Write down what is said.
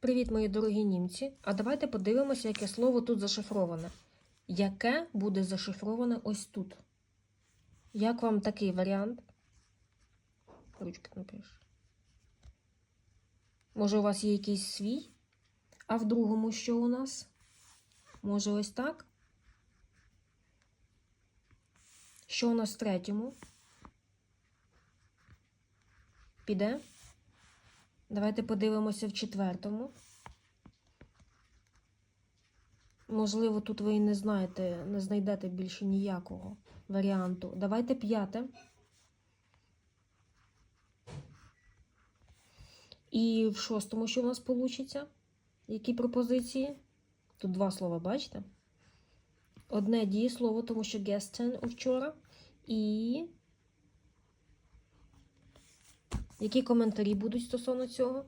Привіт, мої дорогі німці. А давайте подивимося, яке слово тут зашифроване. Яке буде зашифроване ось тут? Як вам такий варіант? Ручки напиш. Може, у вас є якийсь свій? А в другому що у нас? Може, ось так? Що у нас в третьому? Піде? Давайте подивимося в четвертому. Можливо, тут ви і не знаєте, не знайдете більше ніякого варіанту. Давайте п'яте. І в шостому, що у нас вийде? Які пропозиції? Тут два слова, бачите? Одне дієслово, тому що gestern вчора. І які коментарі будуть стосовно цього?